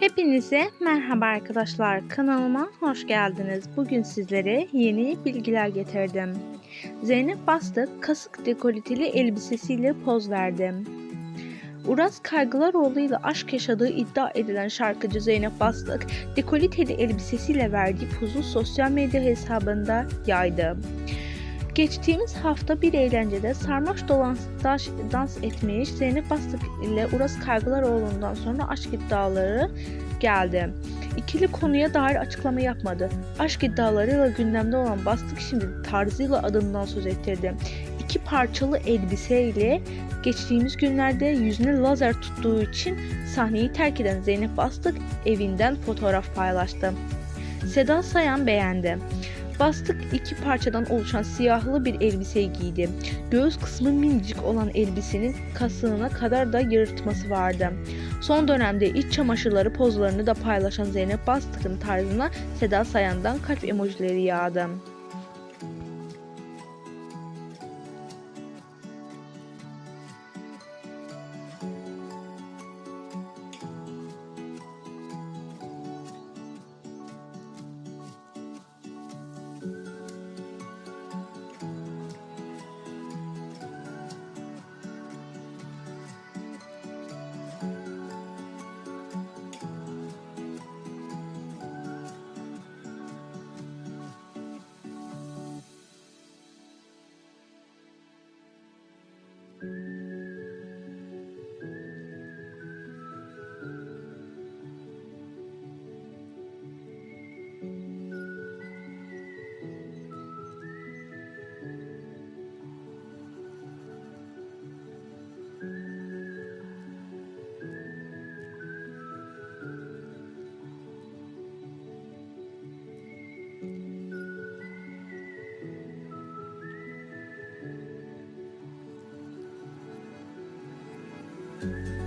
Hepinize merhaba arkadaşlar. Kanalıma hoş geldiniz. Bugün sizlere yeni bilgiler getirdim. Zeynep Bastık kasık dekolteli elbisesiyle poz verdi. Uras Kaygılaroğlu ile aşk yaşadığı iddia edilen şarkıcı Zeynep Bastık, dekolteli elbisesiyle verdiği pozu sosyal medya hesabında yaydı. Geçtiğimiz hafta bir eğlencede sarmaş dolandaş dans etmiş Zeynep Bastık ile Uras Kaygılaroğlu'ndan sonra aşk iddiaları geldi. İkili konuya dair açıklama yapmadı. Aşk iddialarıyla gündemde olan Bastık şimdi tarzıyla adından söz ettirdi. İki parçalı elbiseyle geçtiğimiz günlerde yüzüne lazer tuttuğu için sahneyi terk eden Zeynep Bastık evinden fotoğraf paylaştı. Seda Sayan beğendi. Bastık iki parçadan oluşan siyahlı bir elbiseyi giydi. Göğüs kısmı minicik olan elbisenin kasığına kadar da yırtması vardı. Son dönemde iç çamaşırları pozlarını da paylaşan Zeynep Bastık'ın tarzına Seda Sayan'dan kalp emojileri yağdı. Bye.